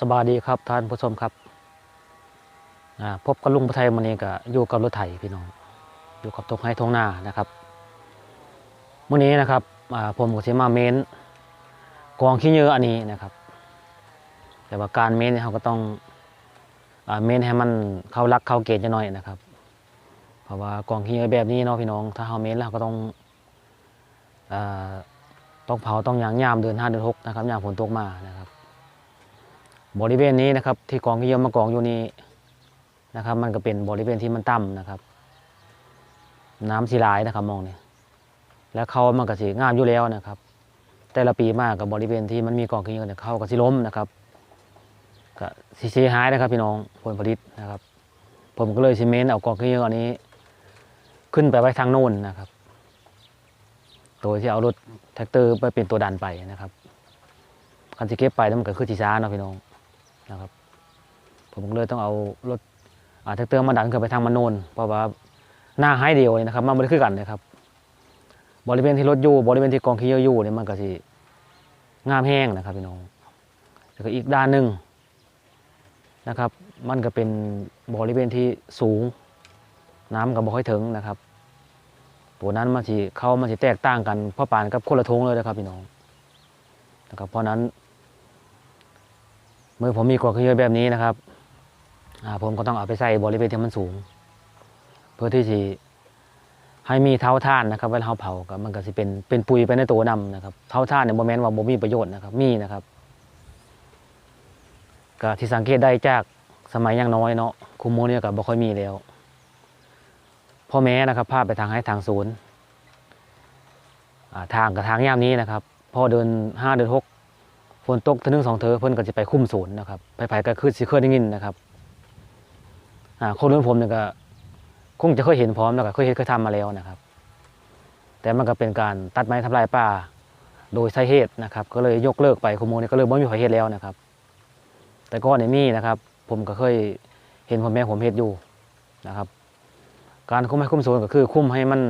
สบายดีครับท่านผู้ชมครับพบกับลุงประไทยมันนี้ก็อยู่กับรถไถพี่น้องอยู่กับทงไห้ทงนานะครับมื่อนี้นะครับผมก็จะมาเมนกองขี้เยอะอันนี้นะครับ แต่ว่าการเมนเนี่ยเราก็ต้องอเมนให้มันเข้ารักเข้าเกณฑ์จะหน่อยนะครับ เพราะว่ากองขี้เยอะแบบนี้เนาะพี่น้อง ถ้าเราเมนแล้วก็ต้องอต้องเผาต้องยางยามเดือนห้าเดือนหกนะครับยามฝนตกมานะครับ บริเวณนี้นะครับ ที่กองขี้เหยอมากองอยู่นี้นะครับ มันก็เป็นบริเวณที่มันต่ำนะครับ น้ำสีลายนะครับมองเนี่ยแล้วเขามันก็สีงามอยู่แล้วนะครับ แต่ละปีมากกับบริเวณที่มันมีกองขี้เหยอเนี่ยเขาก็สิล้มนะครับก็สิเสียหายนะครับพี่น้องผลผลิตนะครับ ผมก็เลยซีเมนต์เอากองขี้เยอะอันนี้ ขึ้นไปไว้ทางโน้นนะครับโดยที่เอารถแท็กเตอร์ไปเป็นตัวดันไปนะครับคันที่เก็บไปแล้วมันก็คือทีช้าเนาะพี่น้อง นะครับ ผมเลยต้องเอารถอ่าแท็กเตอร์มาดันขึ้นไปทางมันโนนเพราะว่าหน้าให้เดียวนี่นะครับ มันไม่ได้คือกันนะครับ บริเวณที่รถอยู่บริเวณที่กองขี้เยอะอยู่เนี่ยมันก็สิงามแห้งนะครับพี่น้องแล้วก็อีกด้านหนึ่งนะครับ มันก็เป็นบริเวณที่สูง น้ำก็บ่ค่อยถึงนะครับตัวนั้นมันสิเข้ามันสิแตกต่างกันเพราะปานกับคนละทงเลยนะครับพี่น้องนะครับเพราะนั้น มื่อผมมีกองขี้เยอะแบบนี้นะครับผมก็ต้องเอาไปใส่บริเวณที่มันสูง เพื่อที่จะให้มีเท้าท่านนะครับเวลาเาเผาก็มันก็สิเป็นเป็นปุ๋ยไปในตัวนำนะครับเท้าท่านเนี่ยโมเมนต์ว่าบ่มีประโยชน์นะครับมีนะครับก็ที่สังเกตได้จากสมัยยังน้อยเนาะคุมโมเนี่ยก็บ่ค่อยมีแล้วพ่อแม่นะครับพาไปทางให้ทางศูนย์ทางกับทางยามนี้นะครับ พ่อเดินห้าเดินหก ฝนตกเทนึงสองเทอเพิ่นก็จะไปคุ้มศูนย์นะครับไปไปก็คือสิเคยได้ยินนะครับอ่าคนรุ่นผมเนี่ยก็คงจะเคยเห็นพร้อมแล้วก็เคยเห็นเคยทำมาแล้วนะครับ แต่มันก็เป็นการตัดไม้ทำลายป่าโดยใช้เหตุนะครับ ก็เลยยกเลิกไปขโมยก็เลยไม่มีใครเห็นแล้วนะครับ แต่ก่อนในนี่นะครับ ผมก็เคยเห็นพ่อแม่ผมเห็นอยู่นะครับ การคุ้มให้คุ้มโซนก็คือคุ้มให้มัน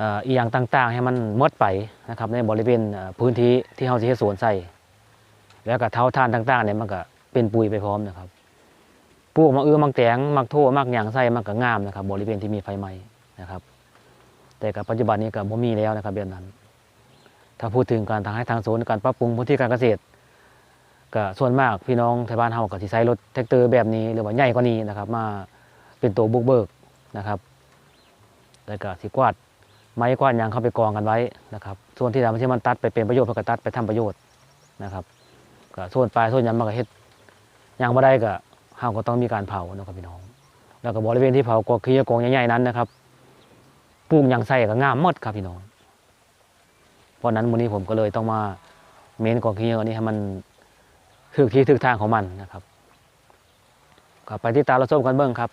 อ่ออีอย่างต่างๆ ให้มันมดไปนะครับในบริเวณพื้นที่ที่เราจะให้สวนใส่แล้วก็เท้าท่านต่างๆเนี่ยมันก็เป็นปุ๋ยไปพร้อมนะครับปลูกมักเอื้อมักแตงมักโทมักหยางไส้มักกะงามนะครับ บริเวณที่มีไฟไหม้นะครับ แต่กับปัจจุบันนี้ก็บ่มีแล้วนะครับแบบนั้น ถ้าพูดถึงการทางให้ทางโซนการปรับปรุงพื้นที่การเกษตรก็ส่วนมากพี่น้องไทยบ้านเฮาก็สิใช้รถแท็กเตอร์แบบนี้หรือว่าใหญ่กว่านี้นะครับ มาเป็นตัวบุกเบิกนะครับ แล้วก็สิกวาด ไม้กว้าดหยางเข้าไปกองกันไว้นะครับ ส่วนที่ทำที่มันตัดไปเป็นประโยชน์เพิ่นก็ตัดไปทำประโยชน์นะครับก็ส่วนปลายส่วนยังมันก็เฮ็ดยังบ่ได้ก็เฮาก็ต้องมีการเผานะครับพี่น้อง แล้วก็บริเวณที่เผากอขี้กองใหญ่ๆนั้นนะครับปลูกยังใส่ก็งามหมดครับพี่น้อง เพราะนั้นวันนี้ผมก็เลยต้องมาเม้นกองขี้อันนี้ให้มันถึกที่ถึกทางของมันนะครับก็ไปที่ตาเราส้มกันเบิ้งครับ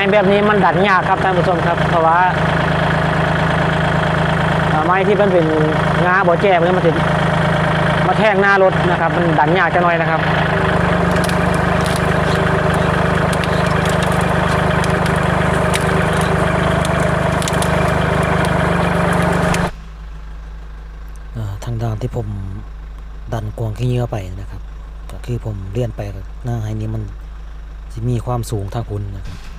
ม้แบบนี้มันดัดยากครับท่านผู้ชมครับ เพราะว่าไม้ที่มันเป็นงาบ่แจ้มันมันจะมาแทงหน้ารถนะครับ มันดันยากจะหน่อยนะครับทางด้านที่ผมดันกวงขี้เหงื่อไปนะครับ ก็คือผมเลื่อนไปหน้าไฮนี้มันจะมีความสูงทางพุนนะครับ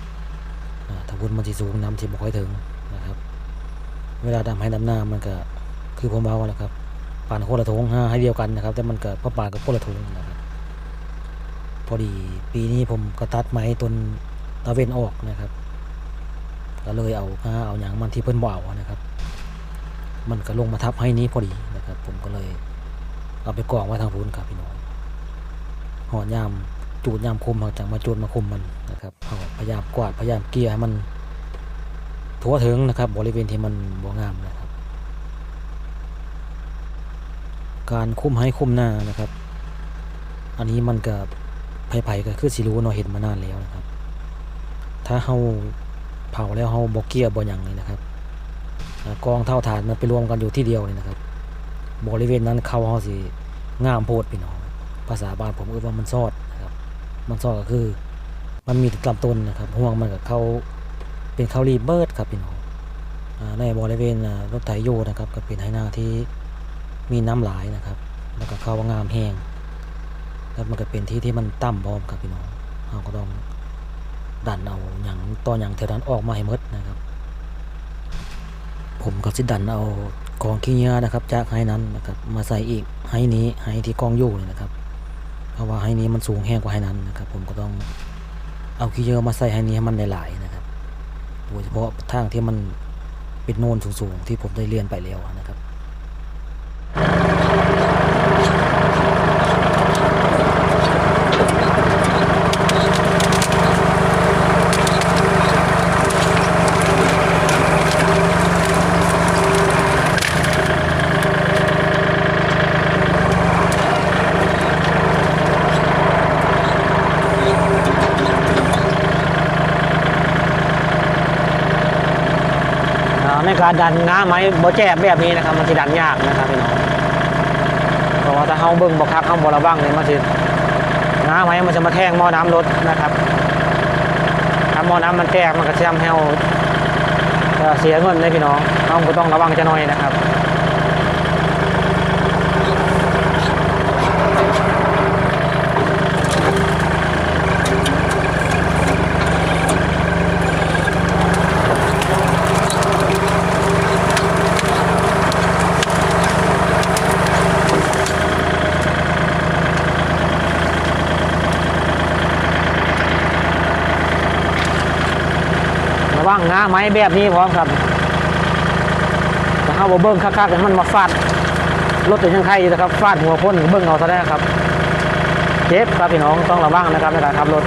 พุนมันจะสูงน้ำที่บ่ค่อยถึงนะครับ เวลาดำให้ดำหน้ามันก็คือผมเอาแหละครับปานโคละทงห้าให้เดียวกันนะครับ แต่มันก็พอปากับโคละทงนะครับพอดีปีนี้ผมก็ตัดไม้ต้นตะเวนออกนะครับ ก็เลยเอาห้าเอาอย่างมันที่เพิ่นบ่เอานะครับ มันก็ลงมาทับให้นี้พอดีนะครับ ผมก็เลย เอาไปกองไว้ทางพุ้นครับพี่น้องหอดยาม จูดยามคุมหลังจากมาจูดมาคุมมันนะครับเอาพยายามกวาดพยายามเกลี่ยให้มันทั่วถึงนะครับ บริเวณที่มันบ่งามนะครับ การคุ้มให้คุ้มหน้านะครับ อันนี้มันกับไผ่ๆก็คือสิรู้เนาะเห็นมานานแล้วนะครับ ถ้าเฮาเผาแล้วเฮาบ่เกลี่ยบ่หยังเลยนะครับกองเท่าฐานมันไปรวมกันอยู่ที่เดียวนี่นะครับ บริเวณนั้นเขาเขาสิงามโพดพี่น้องภาษาบ้านผมเรียกว่ามันซอด มันซอก็คือ มันมีลำต้นนะครับห่วงมันกับเขาเป็นเขารีเบิร์ดครับพี่น้องในบริเวณรถไถโยนะครับก็เป็นไหนาที่มีน้ำหลายนะครับ แล้วก็เขาว่างามแห้งแล้วมันก็เป็นที่ที่มันต่ำพร้อมครับพี่น้องเราก็ต้องดันเอาอย่างตอนอย่างแถวนั้นออกมาให้มดนะครับ ผมก็สิดันเอากองขี้เหงื่อนะครับ จากไห้นั้นนะครับมาใส่อีกไห้นี้ไห้ที่กองอยู่นี่นะครับ ราะว่าไฮนี้มันสูงแห้งกว่าไฮนั้นนะครับ ผมก็ต้องเอาขี้เยอร์มาใส่ไฮนี้ให้มันหลายๆนะครับ โดยเฉพาะทางที่มันเป็นโนนสูงๆที่ผมได้เรียนไปแล้วนะครับ ในการดันง้าไม้บ่แจ๊บแบบนี้นะครับ มันจะดันยากนะครับพี่น้องเพราะว่าถ้าเฮาเบิ่งบ่คักเฮาบ่ระวังเนี่ยมันจะง้าไม้มันจะมาแทงหม้อน้ำรถนะครับถ้าหม้อน้ำมันแตกมันก็จะทำให้เฮาเอ่อเสียเงินเลยพี่น้องเฮาก็ต้องระวังจะหน่อยนะครับ ระวังงาไม้แบบนี้พร้อมครับถ้าเฮาบ่เบิ้งคักๆเนี่ยมันมาฟาดรถติดยังไงนะครับฟาดหัวพ่นเบิ้งเอาซะได้ครับเจ็บครับพี่น้องต้องระวังนะครับในการขับรถ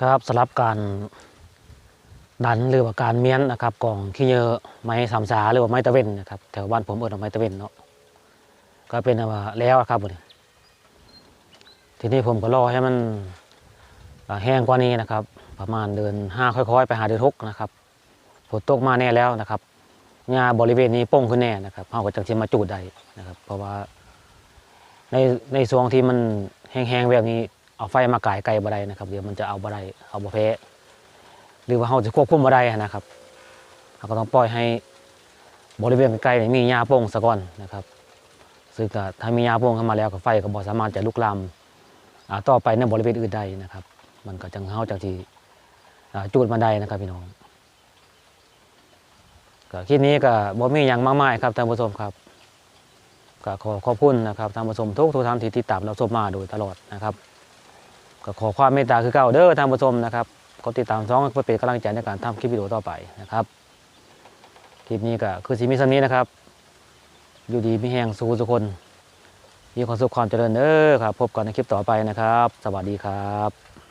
ครับสำหรับการดันหรือว่าการเมียนนะครับกล่องขี้เยอะไม้สามสาหรือว่าไม้ตะเวนนะครับแถวบ้านผมเอิ้นว่าไม้ตะเวนเนาะก็เป็นว่าแล้วครับทีนี้ผมก็รอให้มันแห้งกว่านี้นะครับ ประมาณเดือนห้าค่อย ๆ ไปหาเดือนหกนะครับฝนตกมาแน่แล้วนะครับหญ้าบริเวณนี้โป้งขึ้นแน่นะครับเขาก็จังสิมาจูดได้นะครับ เพราะว่าในในช่วงที่มันแห้งๆแบบนี้ เอาไฟมากายไกลบ่ได้นะครับ เดี๋ยวมันจะเอาบ่ได้เอาบ่แพ้หรือว่าเราจะควบคุมบ่ได้นะครับเราก็ต้องปล่อยให้บริเวณใกล้ๆนี่มีหญ้าโป่งซะก่อนนะครับ ซึ่งถ้ามีหญ้าโป่งเข้ามาแล้วก็ไฟก็บ่สามารถจะลุกลามอ่าต่อไปในบริเวณอื่นใดนะครับ มันก็จังเฮาจังที่จูดมันได้นะครับพี่น้องก็คลิปนี้ก็บ่มีหยังมากมายครับท่านผู้ชมครับก็ขอขอบคุณนะครับท่านผู้ชมทุกทุกท่านที่ติดตามเราชมมาโดยตลอดนะครับ ก็ขอความเมตตาคือเก่าเด้อท่านผู้ชมนะครับก็ติดตามช่องเพื่อเป็นกำลังใจในการทำคลิปวิดีโอต่อไปนะครับคลิปนี้ก็คือสีมิสันนี้นะครับ อยู่ดีมีแหงสู้ทุกคนมีความสุขความเจริญเด้อครับ พบกันในคลิปต่อไปนะครับ สวัสดีครับ